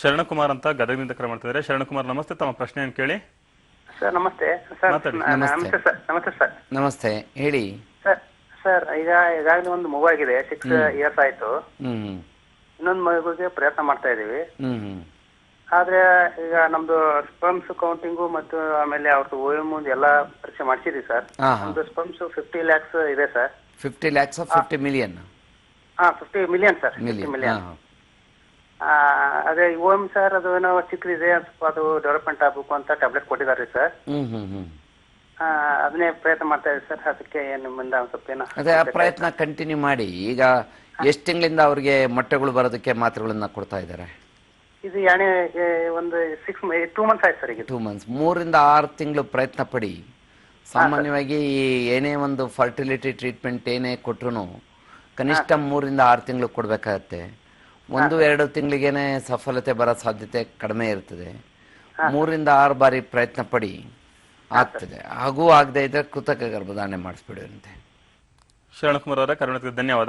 ಶರಣಕುಮಾರ್ ಅಂತ ಗದಗದಿಂದ ಕರೆ ಮಾಡ್ತಿದ್ದಾರೆ. ಶರಣಕುಮಾರ್ ನಮಸ್ತೆ. ತಮ್ಮ ಪ್ರಶ್ನೆ ಪ್ರಶ್ನೆಯನ್ನು ಕೇಳಿ. ಸರ್ ನಮಸ್ತೆ. ಸರ್ ಮಾತಾಡಿ. ನ- ನಮಸ್ತೆ. ನಮಸ್ತೆ ಸರ್. ನಮಸ್ತೆ ಸರ್. ನಮಸ್ತೆ. ಹೇಳಿ. ಸರ್ ಸರ್ ಈಗ ಈಗಾಗಲೇ ಒಂದು ಮೂವ್ ಆಗಿದೆ. ಸಿಕ್ಸ್ ಇಯರ್ಸ್ ಆಯ್ತು. ಹ್ಮ್ ಇನ್ನೊಂದು ಮಗುಗೆ ಪ್ರಯತ್ನ ಮಾಡ್ತಾ ಇದೀವಿ ಹ್ಮ್ ಹ್ಮ್. ಆದ್ರೆ ಈಗ ನಮ್ದು ಸ್ಪಮ್ಸ್ ಕೌಂಟಿಂಗು ಮತ್ತು ಆಮೇಲೆ ಅವ್ರದ್ದು ಓ ಎಂ ಎಲ್ಲ ಪರೀಕ್ಷೆ ಮಾಡಿಸಿದ್ವಿ ಸರ್. ಹಾ ಹಾ. ನಮ್ದು ಸ್ಪಮ್ಸ್ ಫಿಫ್ಟಿ ಲ್ಯಾಕ್ಸ್ ಇದೆ sir. Fifty lakhs fifty million ಹಾ fifty million sir fifty million million ಅದೇ ಓ ಸರ್ ಅದು ಏನೋ ಚಿಕ್ಕದಿದೆ ಸ್ವಲ್ಪ ಅದು ಡೆವಲಪ್ಮೆಂಟ್ ಆಗ್ಬೇಕು ಅಂತ ಟ್ಯಾಬ್ಲೆಟ್ ಕೊಟ್ಟಿದ್ದಾರೆ ಸರ್. ಹ್ಮ್ ಹ್ಮ್ ಹ್ಮ್. ಆ, ಅದನ್ನೇ ಪ್ರಯತ್ನ ಮಾಡ್ತಾ ಇದ್ದೀವಿ ಸರ್ ಅದಕ್ಕೆ ನಿಮ್ಮಿಂದ ಒಂದು ಸ್ವಲ್ಪ ಏನೋ ಅದೇ ಆ ಪ್ರಯತ್ನ ಕಂಟಿನ್ಯೂ ಮಾಡಿ. ಈಗ ಎಷ್ಟು ತಿಂಗಳಿಂದ ಅವ್ರಿಗೆ ಮೊಟ್ಟೆಗಳು ಬರೋದಕ್ಕೆ ಮಾತ್ರೆಗಳನ್ನ ಕೊಡ್ತಾ ಇದ್ದಾರೆ? ಇದು ಏ, ಒಂದು ಸಿಕ್ಸ್ ಟೂ ಮಂತ್ಸ್ ಆಯ್ತು ಸರ್ ಈಗ. ಇದು. ಟೂ ಮಂತ್ಸ್ ಮೂರಿಂದ ಆರು ತಿಂಗಳು ಪ್ರಯತ್ನ ಪಡಿ. ಸಾಮಾನ್ಯವಾಗಿ ಈ ಏನೇ ಒಂದು ಫರ್ಟಿಲಿಟಿ ಟ್ರೀಟ್ಮೆಂಟ್ ಏನೇ ಕೊಟ್ರು ಕನಿಷ್ಠ ಮೂರಿಂದ ಆರು ತಿಂಗಳು ಕೊಡಬೇಕಾಗತ್ತೆ. ಒಂದು ಎರಡು ತಿಂಗಳಿಗೇನೆ ಸಫಲತೆ ಬರೋ ಸಾಧ್ಯತೆ ಕಡಿಮೆ ಇರ್ತದೆ. ಮೂರಿಂದ ಆರು ಬಾರಿ ಪ್ರಯತ್ನ ಪಡಿ. ಆಗ್ತದೆ. ಹಾಗೂ ಆಗದೆ ಇದ್ರೆ ಕೃತಕ ಗರ್ಭಧಾರಣೆ ಮಾಡಿಸ್ಬಿಡುವಂತೆ ಶರಣಕುಮಾರ್ ಅವರ ಕರ್ನಾಟಕ ಧನ್ಯವಾದ.